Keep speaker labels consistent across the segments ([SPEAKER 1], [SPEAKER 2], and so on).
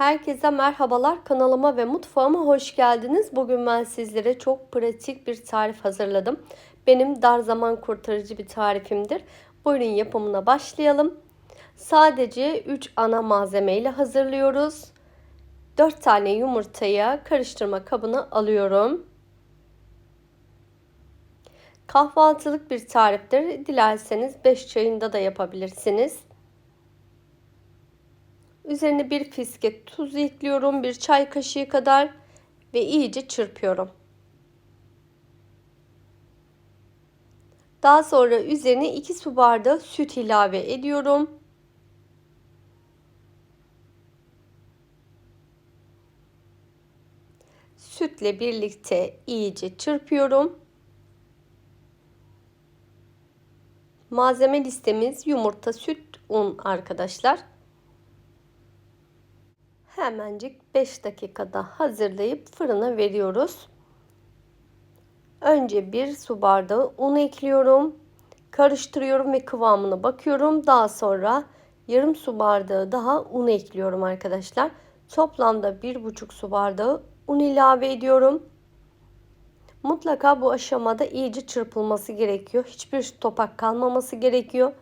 [SPEAKER 1] Herkese merhabalar. Kanalıma ve mutfağıma hoş geldiniz. Bugün ben sizlere çok pratik bir tarif hazırladım. Benim dar zaman kurtarıcı bir tarifimdir. Buyurun yapımına başlayalım. Sadece 3 ana malzeme ile hazırlıyoruz. 4 tane yumurtayı karıştırma kabına alıyorum. Kahvaltılık bir tariftir. Dilerseniz 5 çayında da yapabilirsiniz. Üzerine bir fiske tuz ekliyorum. Bir çay kaşığı kadar ve iyice çırpıyorum. Daha sonra üzerine 2 su bardağı süt ilave ediyorum. Sütle birlikte iyice çırpıyorum. Malzeme listemiz yumurta, süt, un arkadaşlar. Hemencik 5 dakikada hazırlayıp fırına veriyoruz. Önce bir su bardağı un ekliyorum. Karıştırıyorum ve kıvamına bakıyorum. Daha sonra yarım su bardağı daha un ekliyorum arkadaşlar. Toplamda 1,5 su bardağı un ilave ediyorum. Mutlaka bu aşamada iyice çırpılması gerekiyor. Hiçbir topak kalmaması gerekiyor.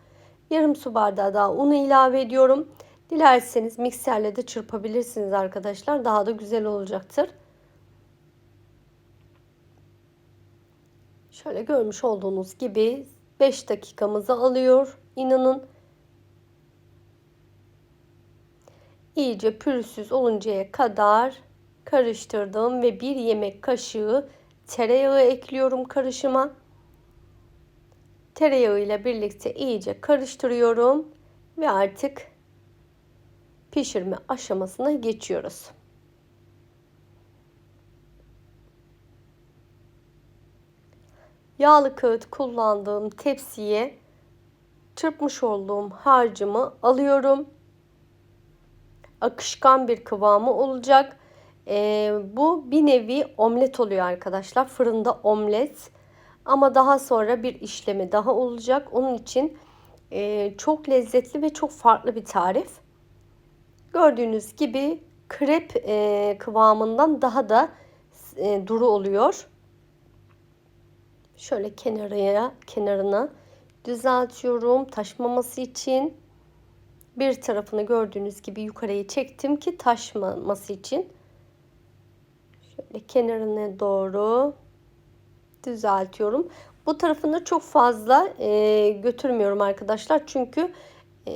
[SPEAKER 1] Yarım su bardağı daha un ilave ediyorum. Dilerseniz mikserle de çırpabilirsiniz arkadaşlar. Daha da güzel olacaktır. Şöyle görmüş olduğunuz gibi 5 dakikamızı alıyor. İnanın iyice pürüzsüz oluncaya kadar karıştırdım ve bir yemek kaşığı tereyağı ekliyorum karışıma. Tereyağı ile birlikte iyice karıştırıyorum ve artık pişirme aşamasına geçiyoruz. Yağlı kağıt kullandığım tepsiye çırpmış olduğum harcımı alıyorum. Akışkan bir kıvamı olacak. Ee, bu bir nevi omlet oluyor arkadaşlar. Fırında omlet. Ama daha sonra bir işlemi daha olacak. Onun için e, çok lezzetli ve çok farklı bir tarif. Gördüğünüz gibi krep e, kıvamından daha da e, duru oluyor. Şöyle kenarıya, kenarına düzeltiyorum taşmaması için. Bir tarafını gördüğünüz gibi yukarıya çektim ki taşmaması için. Şöyle kenarına doğru düzeltiyorum. Bu tarafını çok fazla e, götürmüyorum arkadaşlar. Çünkü e,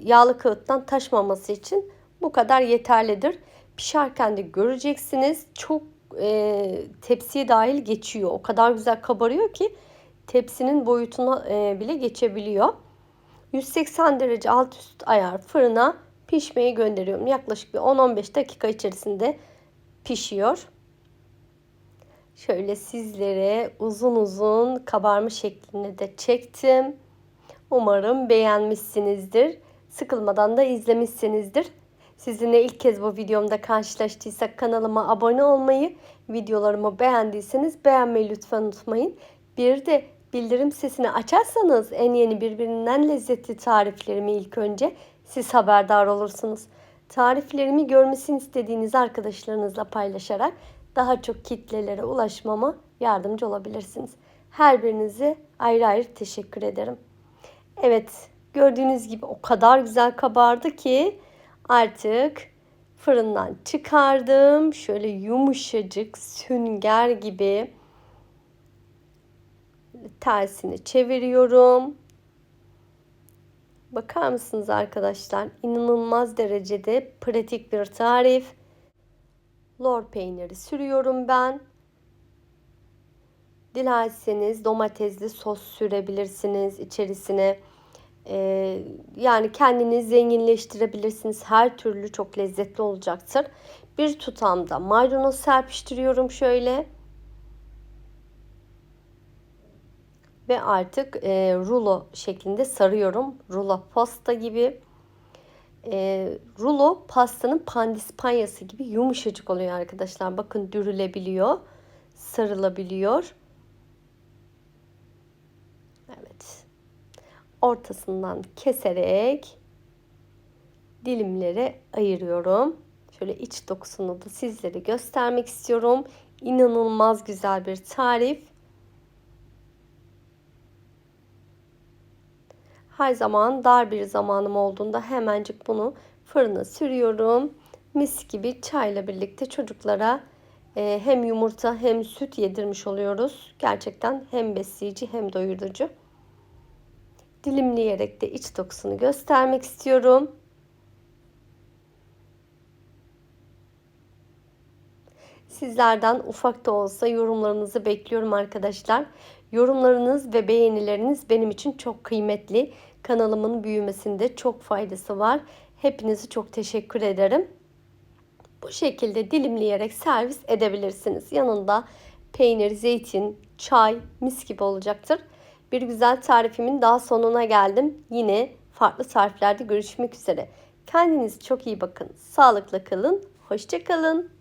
[SPEAKER 1] yağlı kağıttan taşmaması için bu kadar yeterlidir. Pişerken de göreceksiniz. Çok e, tepsiye dahil geçiyor. O kadar güzel kabarıyor ki tepsinin boyutuna e, bile geçebiliyor. 180 derece alt üst ayar fırına pişmeye gönderiyorum. Yaklaşık bir 10-15 dakika içerisinde pişiyor. Şöyle sizlere uzun uzun kabarmış şeklinde de çektim. Umarım beğenmişsinizdir. Sıkılmadan da izlemişsinizdir. Sizinle ilk kez bu videomda karşılaştıysak kanalıma abone olmayı, videolarımı beğendiyseniz beğenmeyi lütfen unutmayın. Bir de bildirim sesini açarsanız en yeni birbirinden lezzetli tariflerimi ilk önce siz haberdar olursunuz. Tariflerimi görmesini istediğiniz arkadaşlarınızla paylaşarak daha çok kitlelere ulaşmama yardımcı olabilirsiniz. Her birinize ayrı ayrı teşekkür ederim. Evet gördüğünüz gibi o kadar güzel kabardı ki artık fırından çıkardım. Şöyle yumuşacık sünger gibi tersini çeviriyorum. Bakar mısınız arkadaşlar? İnanılmaz derecede pratik bir tarif. Lor peyniri sürüyorum ben. Dilerseniz domatesli sos sürebilirsiniz içerisine. Ee, yani kendiniz zenginleştirebilirsiniz. Her türlü çok lezzetli olacaktır. Bir tutamda maydanoz serpiştiriyorum şöyle. Ve artık e, rulo şeklinde sarıyorum. Rulo pasta gibi. E, rulo pastanın pandispanyası gibi yumuşacık oluyor arkadaşlar. Bakın dürülebiliyor. Sarılabiliyor. Ortasından keserek dilimlere ayırıyorum. Şöyle iç dokusunu da sizlere göstermek istiyorum. İnanılmaz güzel bir tarif. Her zaman dar bir zamanım olduğunda hemencik bunu fırına sürüyorum. Mis gibi çayla birlikte çocuklara e, hem yumurta hem süt yedirmiş oluyoruz. Gerçekten hem besleyici hem doyurucu. Dilimleyerek de iç dokusunu göstermek istiyorum. Sizlerden ufak da olsa yorumlarınızı bekliyorum arkadaşlar. Yorumlarınız ve beğenileriniz benim için çok kıymetli. Kanalımın büyümesinde çok faydası var. Hepinizi çok teşekkür ederim. Bu şekilde dilimleyerek servis edebilirsiniz. Yanında peynir, zeytin, çay mis gibi olacaktır. Bir güzel tarifimin daha sonuna geldim. Yine farklı tariflerde görüşmek üzere. Kendinize çok iyi bakın. Sağlıkla kalın. Hoşçakalın.